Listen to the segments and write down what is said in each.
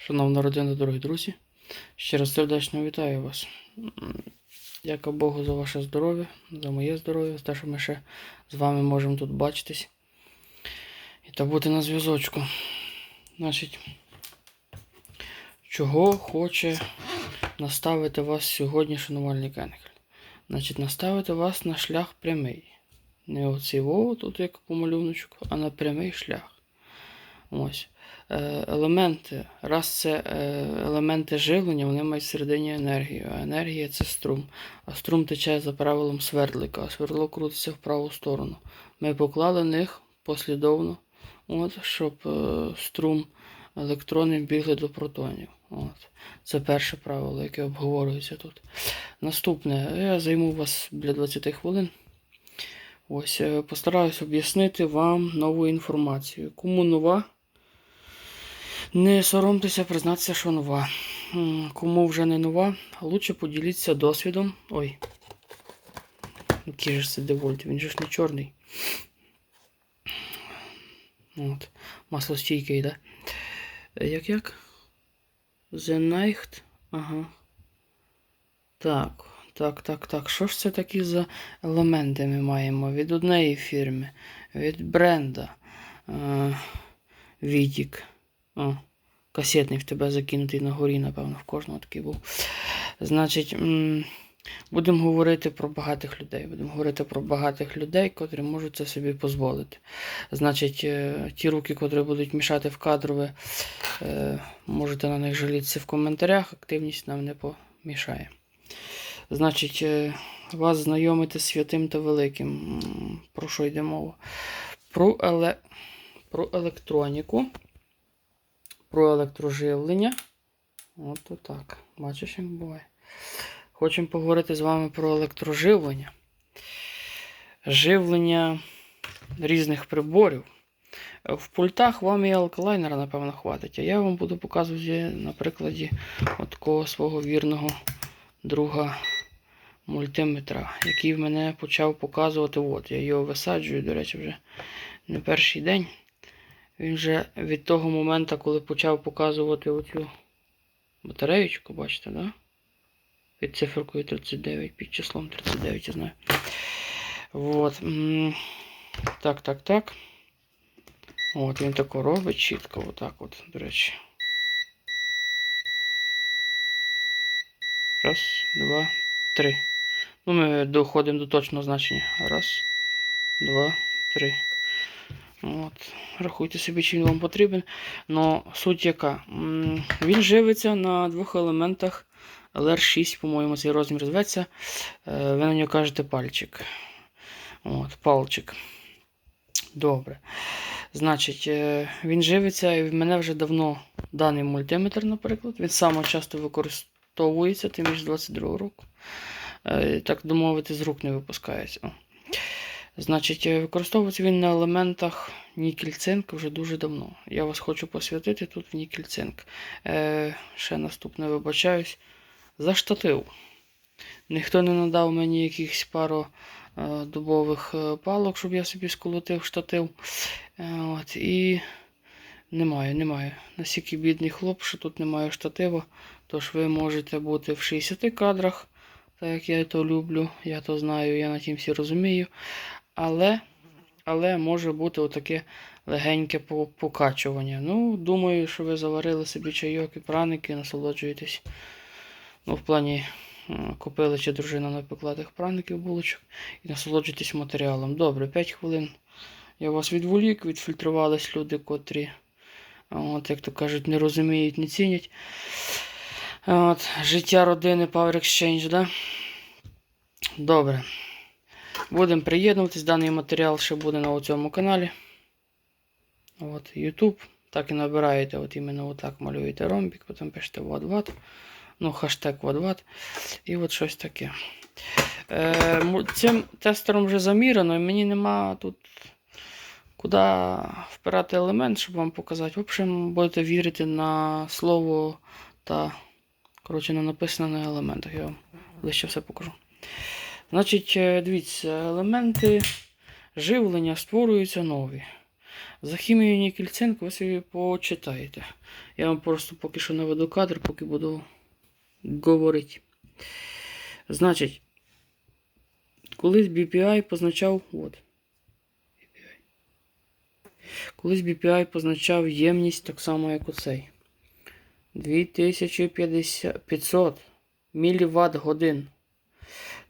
Шановна родина, дорогі друзі, ще раз сердечно вітаю вас. Дяка Богу за ваше здоров'я, за моє здоров'я, за те, що ми ще з вами можемо тут бачитись і та бути на зв'язочку. Значить, чого хоче наставити вас сьогодні, шанувальний Енгель? Значить, наставити вас на шлях прямий. Не оцей во тут як по малюночку, а на прямий шлях. Ось. Е, елементи, раз це е, елементи живлення, вони мають всередині енергію, а енергія це струм. А струм тече за правилом свердлика, а свердло крутиться в праву сторону. Ми поклали них послідовно, от, щоб е, струм електронів бігли до протонів. От. Це перше правило, яке обговорюється тут. Наступне, я займу вас для 20 хвилин. Ось, постараюсь об'яснити вам нову інформацію. Кому нова, не соромтеся признатися, що нова. Кому вже не нова, лучше поділіться досвідом. Ой. Який же це девольт, він же ж не чорний. От. Маслостійкий, да? Е, Як як? Night. Ага. Так, так, так, так. Що ж це такі за елементи ми маємо? Від однієї фірми, від бренда. Е, Відік. О, касетний в тебе закинутий на горі, напевно, в кожного такий був. Значить, будемо говорити про багатих людей. Будемо говорити про багатих людей, котрі можуть це собі дозволити. Значить, е, ті руки, котрі будуть мішати в кадрове, е, можете на них жалітися в коментарях. Активність нам не помішає. Значить, е, вас знайомити з святим та великим. Про що йде мова? Про, еле... про електроніку, про електроживлення. От так. Бачиш, як буває. Хочемо поговорити з вами про електроживлення. Живлення різних приборів. В пультах вам і алкалайнера, напевно, хватить. А я вам буду показувати на прикладі от такого свого вірного друга мультиметра, який в мене почав показувати. От, я його висаджую, до речі, вже не перший день. Він вже від того моменту, коли почав показувати оцю батареєчку, бачите, да? Під циферкою 39, під числом 39, я знаю. Вот. Так, так, так. От, він тако робить чітко, отак от, до речі. Раз, два, три. Ну, ми доходимо до точного значення. Раз, два, три. От. Рахуйте собі, чим вам потрібен. Но суть яка? Він живиться на двох елементах LR6, по-моєму, цей розмір зветься. Е, Ви на нього кажете пальчик. От, палчик. Добре. Значить, е, він живиться, і в мене вже давно даний мультиметр, наприклад. Він саме часто використовується, тим більше 22 року. Е, Так домовити, з рук не випускається. Значить, е, використовується він на елементах нікель-цинк вже дуже давно. Я вас хочу посвятити тут в нікель-цинк. Е, ще наступне вибачаюсь. За штатив. Ніхто не надав мені якихось пару е, дубових е, палок, щоб я собі сколотив штатив. Е, от, і немає, немає. Настільки бідний хлоп, що тут немає штатива. Тож ви можете бути в 60 кадрах, так як я то люблю, я то знаю, я на тім всі розумію. Але, але може бути отаке легеньке покачування. Ну, думаю, що ви заварили собі чайок і праники, насолоджуєтесь. Ну, в плані купили чи дружина напекла тих праників, булочок і насолоджуйтесь матеріалом. Добре, 5 хвилин. Я вас відволік, відфільтрувались люди, котрі, от, як то кажуть, не розуміють, не цінять. От, життя родини Power Exchange, да? Добре. Будемо приєднуватись. Даний матеріал ще буде на цьому каналі. От, YouTube. Так і набираєте, от іменно отак малюєте ромбік, потім пишете ват-ват. Ну, хаштег ват-ват. І от щось таке. Е, цим тестером вже замірено, і мені нема тут куди впирати елемент, щоб вам показати. В общем, будете вірити на слово та коротше, на написане на елементах. Я вам ближче все покажу. Значить, е, дивіться, елементи живлення створюються нові. За хімію нікель цинк ви собі почитаєте. Я вам просто поки що наведу кадр, поки буду говорити. Значить, колись BPI позначав. От. Колись BPI позначав ємність так само, як оцей. 2500 мВт годин.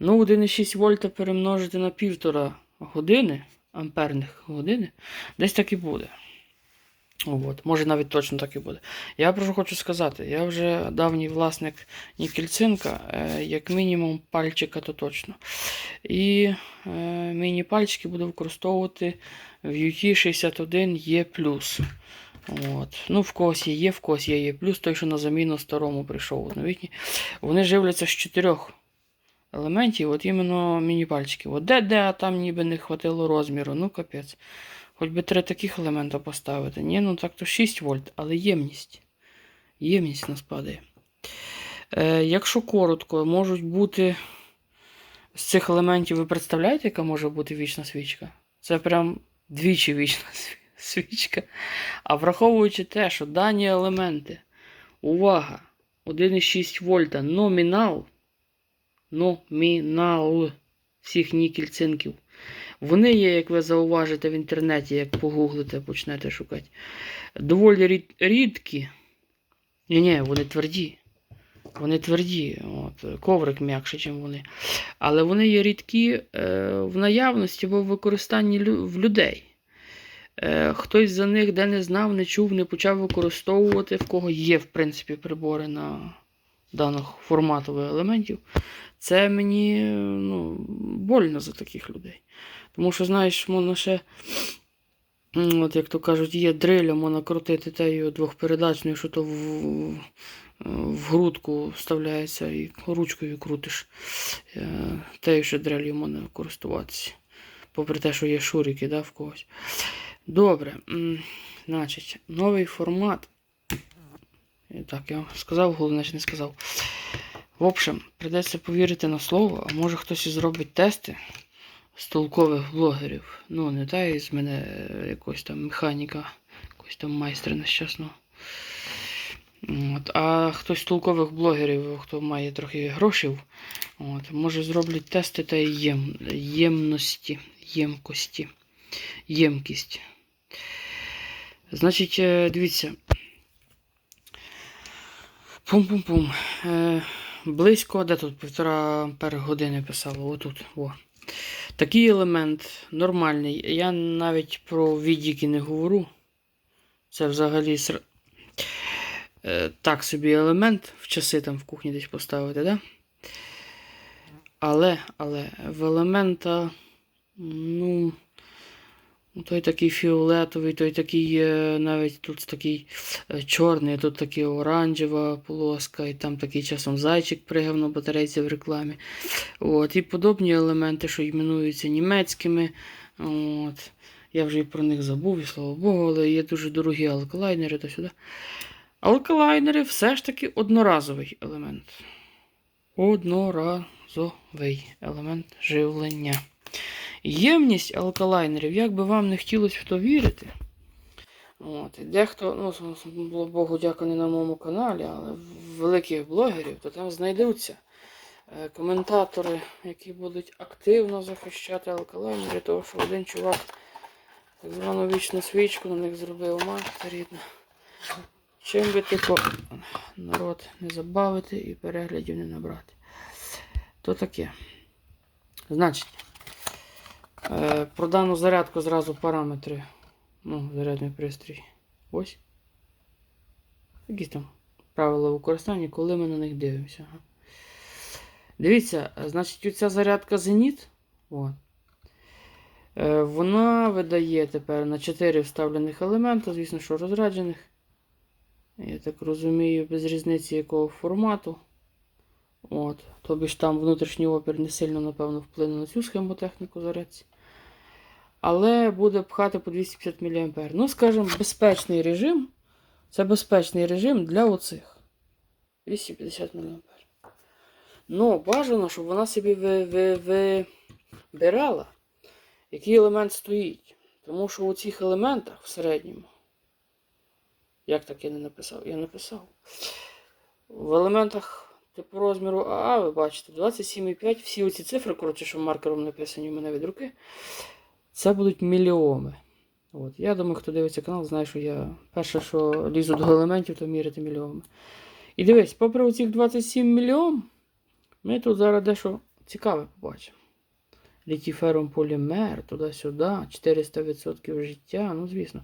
Ну, 1,6 вольта перемножити на 1,5 години, амперних години, десь так і буде. От, може навіть точно так і буде. Я про хочу сказати, я вже давній власник нікельцинка, е, як мінімум пальчика, то точно. І е, міні-пальчики буду використовувати в UT61E+. От. Ну, в когось є Є, в когось є Є+, той, що на заміну старому прийшов новітній. Вони живляться з чотирьох елементів, от іменно міні-пальчики. От де, де, а там ніби не хватило розміру, ну капець. Хоч би три таких елемента поставити. Ні, ну так то 6 вольт, але ємність. Ємність нас падає. Е, якщо коротко, можуть бути з цих елементів, ви представляєте, яка може бути вічна свічка? Це прям двічі вічна свічка. А враховуючи те, що дані елементи, увага, 1,6 вольта номінал, номінал всіх нікель-цинків. Вони є, як ви зауважите в інтернеті, як погуглите, почнете шукати. Доволі рід- рідкі. Ні, ні, вони тверді. Вони тверді. От, коврик м'якше, ніж вони. Але вони є рідкі е, в наявності або в використанні лю- в людей. Е, хтось за них де не знав, не чув, не почав використовувати, в кого є, в принципі, прибори на даних форматових елементів. Це мені ну, больно за таких людей. Тому що, знаєш, можна ще, от як то кажуть, є дриля, можна крутити тею двохпередачною, що то в, в грудку вставляється і ручкою крутиш. Е, Тею ще дрелью можна користуватися. Попри те, що є шурики, да, в когось. Добре. Значить, новий формат. Так, я сказав, головне, що не сказав. В общем, придеться повірити на слово, а може хтось і зробить тести з толкових блогерів. Ну, не та із мене е, якогось там механіка, якогось там майстра нещасного. От. А хтось з толкових блогерів, хто має трохи грошей, от, може зроблять тести та єм, ємності, ємкості, ємкість. Значить, е, дивіться. Пум-пум-пум. Е, близько, де тут півтора години писало, отут. О. Такий елемент нормальний. Я навіть про відіки не говорю. Це взагалі ср- е, так собі елемент в часи там в кухні десь поставити, да? Але, але в елемента, ну, той такий фіолетовий, той такий навіть тут такий е, чорний, тут такий оранжева полоска, і там такий часом зайчик пригав на батарейці в рекламі. От, і подобні елементи, що іменуються німецькими. От. Я вже і про них забув, і слава Богу, але є дуже дорогі алкалайнери та сюди. Алкалайнери все ж таки одноразовий елемент. Одноразовий елемент живлення. Ємність алкалайнерів, як би вам не хотілося в то вірити. От, і дехто, ну, Богу дякую, не на моєму каналі, але великих блогерів, то там знайдуться е, коментатори, які будуть активно захищати алкалайнери, тому що один чувак так звану вічну свічку на них зробив мати рідна. Чим би типу народ не забавити і переглядів не набрати. То таке. Значить, про дану зарядку зразу параметри. Ну, зарядний пристрій. Ось. Якісь там правила використання, коли ми на них дивимося. Дивіться, е, значить, оця зарядка Зеніт. Е, Вона видає тепер на 4 вставлених елемента, звісно, що розраджених. Я так розумію, без різниці якого формату. От. Тобі ж там внутрішній опір не сильно, напевно, вплине на цю схемотехніку зарядці. Але буде пхати по 250 мА. Ну, скажімо, безпечний режим. Це безпечний режим для оцих. 250 мА. Ну, бажано, щоб вона собі ви, ви, вибирала, який елемент стоїть. Тому що у цих елементах в середньому. Як так я не написав? Я написав. В елементах типу розміру АА, ви бачите, 27,5. Всі оці цифри, коротше, що маркером написані у мене від руки, це будуть мільйоми. От. Я думаю, хто дивиться канал, знає, що я перше, що лізу до елементів, то міряти мільйоми. І дивись, попри оцих 27 мільйон, ми тут зараз дещо цікаве побачимо. Літіферум полімер, туди-сюди, 400% життя, ну звісно.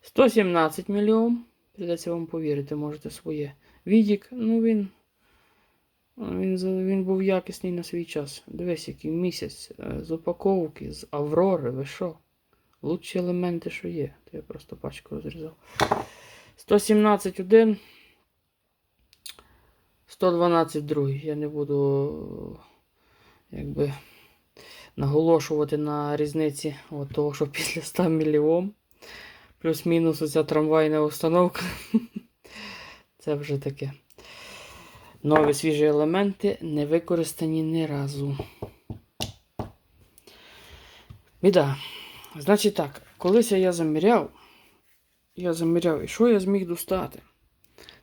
117 мільйон. Придеться вам повірити, можете своє. Відік, ну він. Він, він був якісний на свій час. Дивись, який місяць. е, З упаковки, з Аврори, ви що? Лучші елементи, що є. То я просто пачку розрізав. 117 один. 112 другий. Я не буду якби наголошувати на різниці от того, що після 100 мільйон. Плюс-мінус оця трамвайна установка. Це вже таке. Нові свіжі елементи не використані ні разу. Біда. Значить так, колись я заміряв. Я заміряв, і що я зміг достати?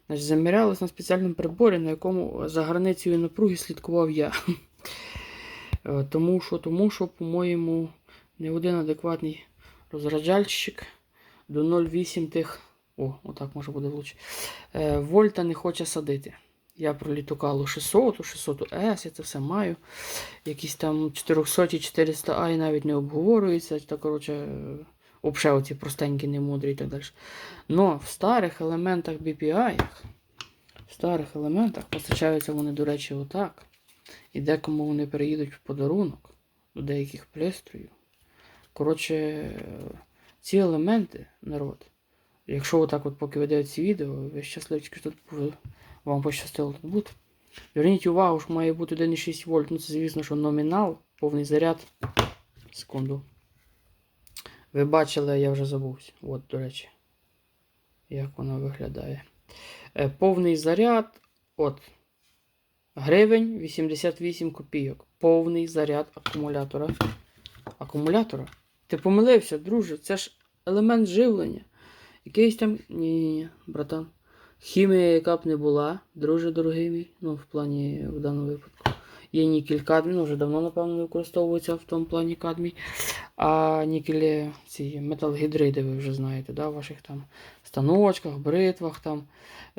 Значить, замірялось на спеціальному приборі, на якому за границею напруги слідкував я. Е, Тому що, тому що, по-моєму, не один адекватний розраджальщик до 0,8 тих. О, отак може буде влучше. Е, вольта не хоче садити. Я про літокалу 600, 600 S, я це все маю. Якісь там 400 400 i навіть не обговорюються. Та, коротше, взагалі оці простенькі, немудрі і так далі. Но в старих елементах BPI, в старих елементах постачаються вони, до речі, отак. І декому вони переїдуть в подарунок до деяких пристроїв. Коротше, ці елементи, народ, якщо отак от поки ви дивитесь відео, ви щасливчики, тут вам пощастило тут бути. Зверніть увагу, що має бути 1,6 вольт. Ну це звісно, що номінал, повний заряд. Секунду. Ви бачили, я вже забувся. От, до речі. Як воно виглядає. Е, повний заряд. От. Гривень 88 копійок. Повний заряд акумулятора. Акумулятора? Ти помилився, друже, це ж елемент живлення. Якийсь там. Ні-ні-ні, братан. Хімія, яка б не була, друже дорогий мій, ну, в плані в даному випадку. Є нікель кадмій, ну, вже давно, напевно, використовується в тому плані кадмій. А нікелі ці металгідриди, ви вже знаєте, да, в ваших там станочках, бритвах, там,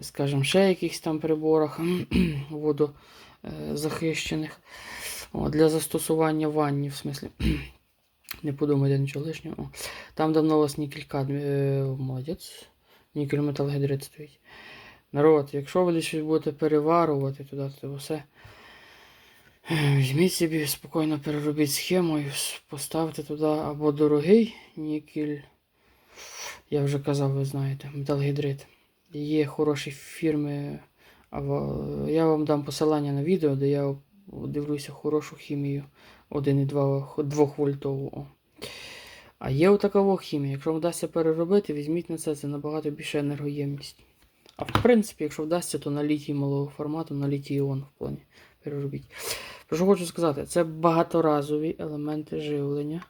скажімо, ще якихось там приборах водозахищених. Для застосування в ванні, в смислі. Не подумайте нічого лишнього. Там давно у вас нікель кадмій. Е, молодець. Нікель металгідрид стоїть. Народ, якщо ви десь будете переварувати туди, то все. е, Візьміть собі спокійно переробіть схему і поставте туди або дорогий нікель. Я вже казав, ви знаєте, металгідрид. Є хороші фірми. або- Я вам дам посилання на відео, де я дивлюся хорошу хімію 1,2 2 вольтову. А є отакова хімія. Якщо вдасться переробити, візьміть на це, це набагато більше енергоємність. А в принципі, якщо вдасться, то на літій малого формату, на літій іон в плані переробіть. Про що хочу сказати, це багаторазові елементи живлення.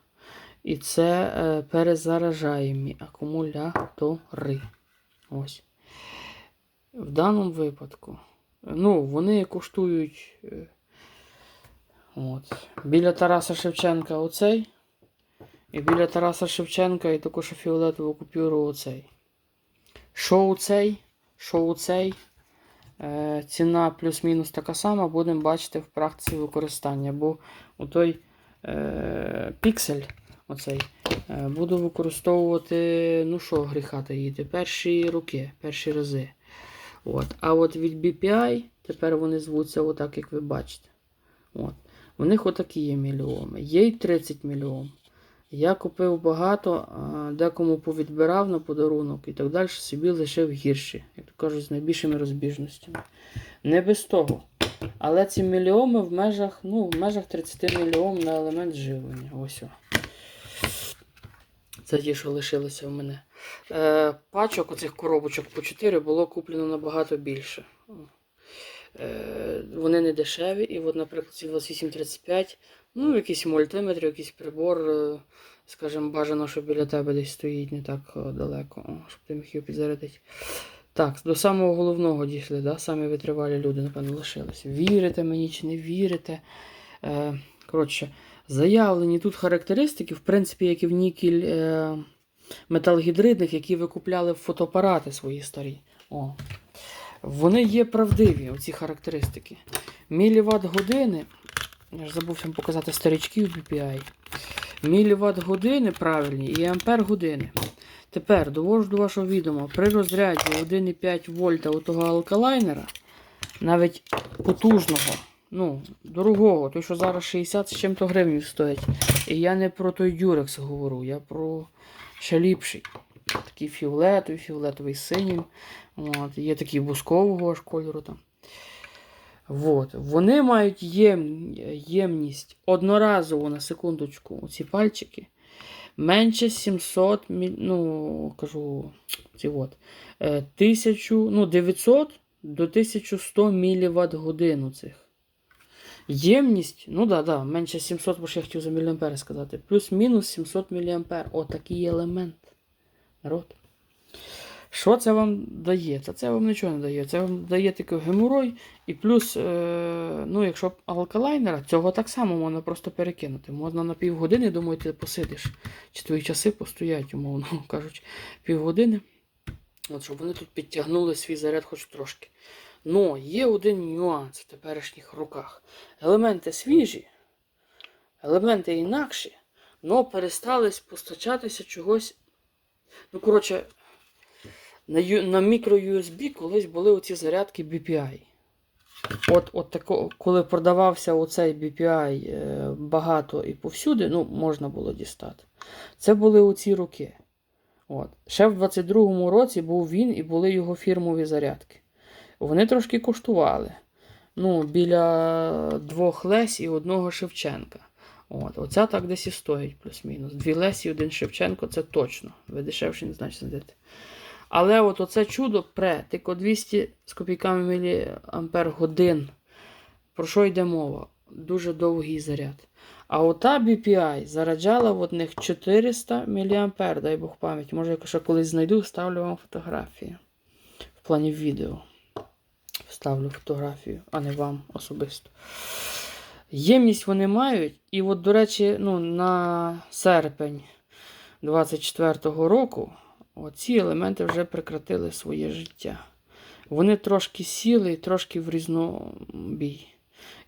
І це е, перезаражаємі акумулятори. Ось. В даному випадку. Ну, вони коштують. е, От. Біля Тараса Шевченка оцей. І біля Тараса Шевченка і також фіолетову купюру оцей. Що у цей? Що у цей? Е, ціна плюс-мінус така сама, будемо бачити в практиці використання. Бо той е, піксель оцей, е, буду використовувати, ну що, гріха таїти, перші роки, перші рази. От. А от від BPI тепер вони звуться отак, як ви бачите. От. У них отакі є мільйоми. Є й 30 мільйон. Я купив багато, декому повідбирав на подарунок і так далі, собі лишив гірші, як то кажуть, з найбільшими розбіжностями. Не без того. Але ці мільйоми в межах, ну, в межах 30 мільйон на елемент живлення. Ось. о. Це ті, що лишилися в мене. Е, пачок оцих коробочок по 4 було куплено набагато більше. Е, вони не дешеві, і от, наприклад, ці 2835, ну, якийсь мультиметр, якийсь прибор е, Скажімо, бажано, що біля тебе десь стоїть не так е, далеко, щоб ти міг його підзарядити. Так, до самого головного дійшли, да? самі витривалі люди, напевно, лишилися. Вірите мені чи не вірите. Е, коротше, заявлені тут характеристики, в принципі, як і в нікель е, металгідридних, які ви купляли в фотоапарати свої старі. О. Вони є правдиві, оці характеристики. Міліват години. Я ж забув вам показати старичків BPI. Міліват години правильні і ампер години. Тепер довожу до вашого відома, при розряді 1,5 вольта у того алкалайнера, навіть потужного, ну, дорогого, той, що зараз 60 з чим-то гривень стоїть. І я не про той дюрекс говорю, я про ще ліпший. Такий фіолетовий, фіолетовий з синім. От, є такі бускового аж кольору там. От. Вони мають єм, ємність одноразово на секундочку, ці пальчики. Менше 700, мі- ну, кажу, ці от, е, 1000, ну, 900 до 1100 мВт годину цих. Ємність, ну да, да, менше 700, бо ж я хотів за міліампери сказати. Плюс-мінус 700 мА. Отакий елемент. Народ. Що це вам дає? Та це вам нічого не дає. Це вам дає тільки геморой. І плюс, е, ну, якщо алкалайнера, цього так само можна просто перекинути. Можна на півгодини, думаю, ти посидиш. Чи твої часи постоять, умовно кажучи, півгодини. От, щоб вони тут підтягнули свій заряд хоч трошки. Ну, є один нюанс в теперішніх руках. Елементи свіжі, елементи інакші, але перестали постачатися чогось. Ну, коротше, на, на мікро-USB колись були оці зарядки BPI. От, от тако, коли продавався оцей BPI е, багато і повсюди, ну, можна було дістати. Це були оці роки. От. Ще в 22-му році був він і були його фірмові зарядки. Вони трошки коштували. Ну, біля двох Лесь і одного Шевченка. От. Оця так десь і стоїть, плюс-мінус. Дві Лесі і один Шевченко це точно. Ви дешевше не значить знайдете. Але от оце чудо пре, тільки 200 з копійками міліампер годин. Про що йде мова? Дуже довгий заряд. А ота BPI заряджала в одних 400 мА, дай Бог пам'ять. Може, якщо колись знайду, ставлю вам фотографії. В плані відео. Вставлю фотографію, а не вам особисто. Ємність вони мають. І от, до речі, ну, на серпень 24-го року оці елементи вже прекратили своє життя. Вони трошки сіли і трошки в різнобій.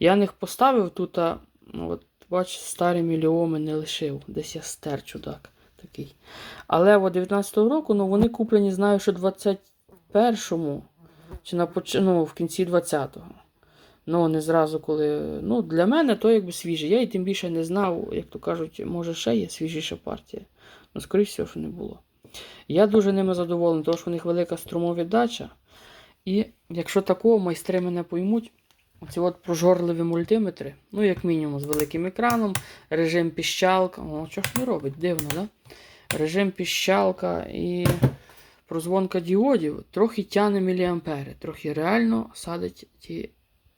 Я них поставив тут, а, ну, от, бач, старі мільйоми не лишив. Десь я стер чудак такий. Але от 19-го року ну, вони куплені, знаю, що 21-му чи на, поч- ну, в кінці 20-го. Ну, не зразу, коли. Ну, для мене то якби свіже. Я і тим більше не знав, як то кажуть, може ще є свіжіша партія. Ну, скоріш всього, що не було. Я дуже ними задоволений, тому що у них велика струмовіддача. І якщо такого майстри мене поймуть, оці от прожорливі мультиметри, ну, як мінімум, з великим екраном, режим піщалка. О, що ж не робить? Дивно, да? Режим піщалка і прозвонка діодів трохи тяне міліампери. Трохи реально садить ті.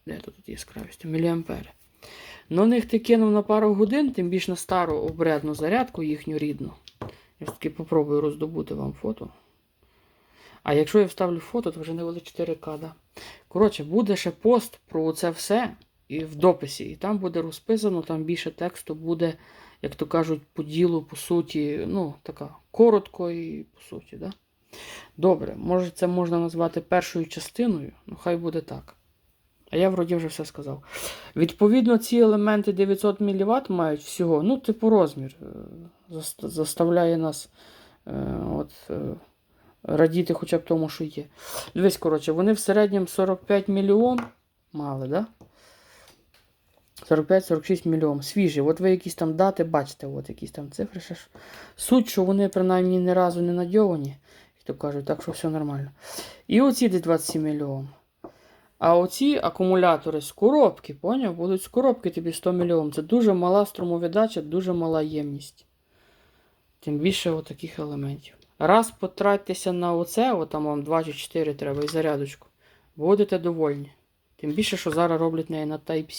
Де тут яскравість? Міліампери. На них ти кинув на пару годин, тим більш на стару обрядну зарядку їхню рідну. Я ж таки попробую роздобути вам фото. А якщо я вставлю фото, то вже не буде 4К. Да? Коротше, буде ще пост про це все і в дописі. І там буде розписано, там більше тексту буде, як то кажуть, по ділу, по суті, ну, така коротко і по суті. Да? Добре, може це можна назвати першою частиною, ну хай буде так. А я вроді вже все сказав. Відповідно, ці елементи 900 мВт мають всього, ну, типу розмір. е, Заставляє нас е, от, е, радіти хоча б тому, що є. Дивись, коротше, вони в середньому 45 мільйон мали, да? 45-46 мільйон. Свіжі. От ви якісь там дати бачите, от якісь там цифри. Ще ж. Суть, що вони принаймні ні разу не надьовані, як то кажуть, так що все нормально. І оці десь 27 мільйон. А оці акумулятори з коробки, поняв? Будуть з коробки тобі 100 мільйон. Це дуже мала струмовіддача, дуже мала ємність. Тим більше отаких елементів. Раз потратьтеся на оце, от вам 2 чи 4 треба і зарядочку. Будете довольні. Тим більше, що зараз роблять неї на Type-C.